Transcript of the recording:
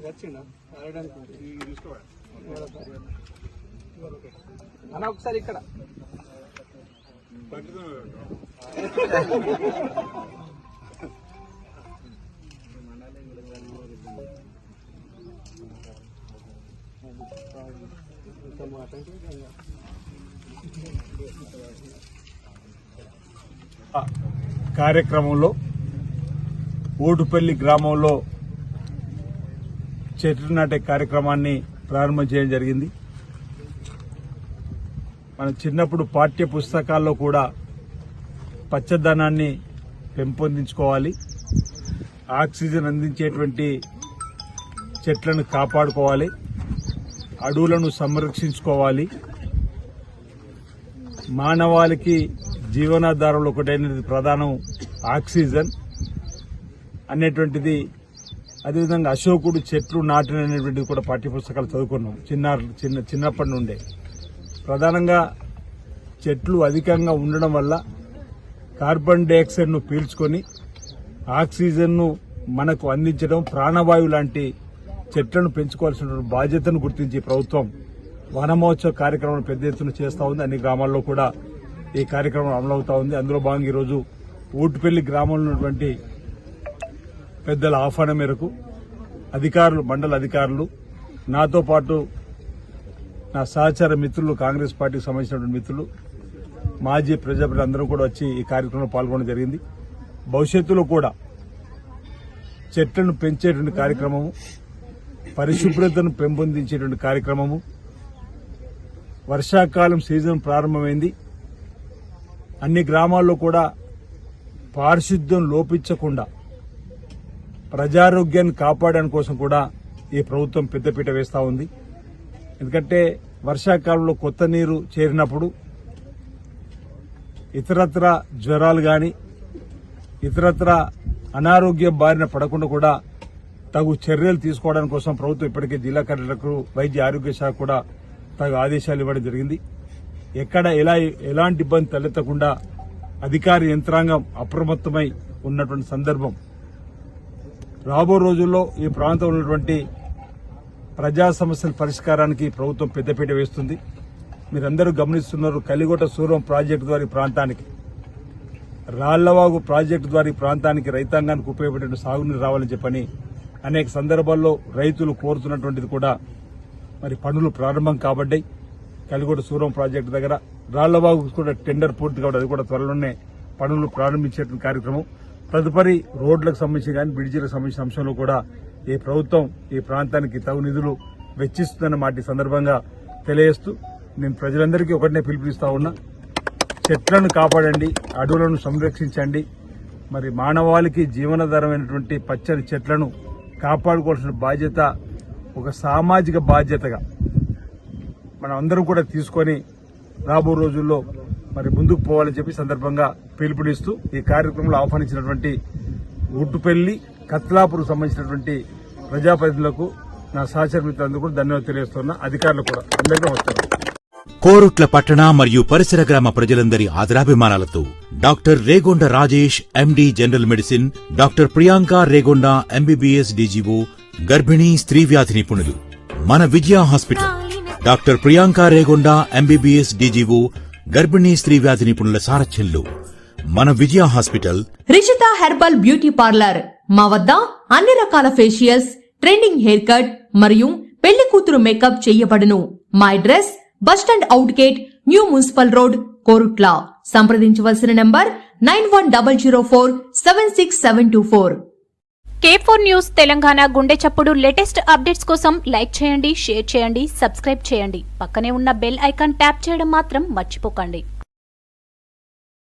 వచ్చిండా అన్న ఒకసారి ఇక్కడ. కార్యక్రమంలో ఓటుపల్లి గ్రామంలో చెట్లు నాటే కార్యక్రమాన్ని ప్రారంభం చేయడం జరిగింది. మన చిన్నప్పుడు పాఠ్య పుస్తకాల్లో కూడా పచ్చదనాన్ని పెంపొందించుకోవాలి. ఆక్సిజన్ అందించేటువంటి చెట్లను కాపాడుకోవాలి. అడవులను సంరక్షించుకోవాలి. మానవాళికి జీవనాధారంలో ఒకటైనది ప్రధానం ఆక్సిజన్. అనేటువంటిది అదేవిధంగా అశోకుడు చెట్లు నాటిన అనేటువంటిది కూడా పాఠ్యపుస్తకాలు చదువుకున్నాం. చిన్న చిన్న చిన్నప్పటి నుండే. ప్రధానంగా చెట్లు అధికంగా ఉండడం వల్ల కార్బన్ డైఆక్సైడ్ను పీల్చుకొని ఆక్సిజన్ను మనకు అందించడం ప్రాణవాయువు లాంటి చెట్లను పెంచుకోవాల్సిన బాధ్యతను గుర్తించి ప్రభుత్వం వనమహోత్సవ కార్యక్రమం పెద్ద ఎత్తున చేస్తూ ఉంది. అన్ని గ్రామాల్లో కూడా ఈ కార్యక్రమం అమలవుతా ఉంది. అందులో భాగంగా ఈరోజు ఊటుపల్లి గ్రామంలో ఉన్నటువంటి పెద్దల ఆహ్వానం మేరకు అధికారులు మండల అధికారులు నాతో పాటు నా సహచార మిత్రులు కాంగ్రెస్ పార్టీకి సంబంధించినటువంటి మిత్రులు మాజీ ప్రజాప్రతినిధులు అందరూ కూడా వచ్చి ఈ కార్యక్రమంలో పాల్గొనడం జరిగింది. భవిష్యత్తులో కూడా చెట్లను పెంచేటువంటి కార్యక్రమము పరిశుభ్రతను పెంపొందించేటువంటి కార్యక్రమము వర్షాకాలం సీజన్ ప్రారంభమైంది. అన్ని గ్రామాల్లో కూడా పారిశుద్ధ్యం లోపించకుండా ప్రజారోగ్యాన్ని కాపాడడం కోసం కూడా ఈ ప్రభుత్వం పెద్దపీట వేస్తూ ఉంది. ఎందుకంటే వర్షాకాలంలో కొత్త నీరు చేరినప్పుడు ఇతరత్ర జ్వరాలు కానీ ఇతరత్ర అనారోగ్య బారిన పడకుండా కూడా తగు చర్యలు తీసుకోవడం కోసం ప్రభుత్వం ఇప్పటికే జిల్లా కలెక్టర్లకు వైద్య ఆరోగ్య శాఖ కూడా తగు ఆదేశాలు ఇవ్వడం జరిగింది. ఎక్కడ ఎలా ఎలాంటి ఇబ్బంది తలెత్తకుండా అధికార యంత్రాంగం అప్రమత్తమై ఉన్నటువంటి సందర్భం రాబో రోజుల్లో ఈ ప్రాంతంలో ఉన్నటువంటి ప్రజా సమస్యల పరిష్కారానికి ప్రభుత్వం పెద్దపీట వేస్తుంది. మీరందరూ గమనిస్తున్నారు కలిగొట్ట సూరం ప్రాజెక్టు ద్వారా ఈ ప్రాంతానికి. రాళ్ళవాగు ప్రాజెక్టు ద్వారా ఈ ప్రాంతానికి రైతాంగానికి ఉపయోగపడే సాగునీరు రావాలని చెప్పని అనేక సందర్భాల్లో రైతులు కోరుతున్నటువంటిది కూడా మరి పనులు ప్రారంభం కాబడ్డాయి. కలిగొట సూరం ప్రాజెక్టు దగ్గర రాళ్ళవాగు కూడా టెండర్ పూర్తి కాబట్టి అది కూడా త్వరలోనే పనులు ప్రారంభించేటువంటి కార్యక్రమం. తదుపరి రోడ్లకు సంబంధించి కానీ బ్రిడ్జీలకు సంబంధించిన అంశంలో కూడా ఈ ప్రభుత్వం ఈ ప్రాంతానికి తగు నిధులు వెచ్చిస్తుందన్న మాట సందర్భంగా తెలియజేస్తూ నేను ప్రజలందరికీ ఒకటినే పిలుపునిస్తా ఉన్నా. చెట్లను కాపాడండి అడవులను సంరక్షించండి. మరి మానవాళికి జీవనాధారమైనటువంటి పచ్చని చెట్లను కాపాడుకోవాల్సిన బాధ్యత ఒక సామాజిక బాధ్యతగా మనం అందరం కూడా తీసుకొని రాబో రోజుల్లో మరి ముందుకు పోవాలని చెప్పి సందర్భంగా పిలుపునిస్తూ ఈ కార్యక్రమంలో ఆహ్వానించినటువంటి ఉట్టుపెల్లి కత్లాపూర్కు సంబంధించినటువంటి ప్రజాప్రతినిధులకు నా సహచర మిత్రులందరూ కూడా ధన్యవాదాలు తెలియజేస్తున్నా. అధికారులు కూడా అందరికీ వస్తారు కోరుట్ల పట్టణ మరియు పరిసర గ్రామ ప్రజలందరి ఆదరాభిమానాలతో doctor Regonda Rajesh MD general medicine doctor Priyanka Regonda MBBS DGO గర్భిణీ స్త్రీ వ్యాధి నిపుణులు. మన Vijaya hospital. Doctor Priyanka Regonda MBBS DGO గర్భిణీ స్త్రీ వ్యాధి నిపుణుల సారథ్యంలో మన Vijaya hospital. Rishitha herbal beauty parlour. మా వద్ద అన్ని రకాల ఫేషియల్స్ ట్రెండింగ్ హెయిర్ కట్ మరియు పెళ్ళి కూతురు మేకప్ చేయబడును. మా address bus stand out gate new municipal road Korutla. సంప్రదించవలసిన number nine one double zero four seven six seven two four. Four news Telangana గుండె చప్పుడు లేటెస్ట్ అప్డేట్స్ కోసం లైక్ చేయండి షేర్ చేయండి సబ్స్క్రైబ్ చేయండి. పక్కనే ఉన్న బెల్ ఐకాన్ ట్యాప్ చేయడం మాత్రం మర్చిపోకండి.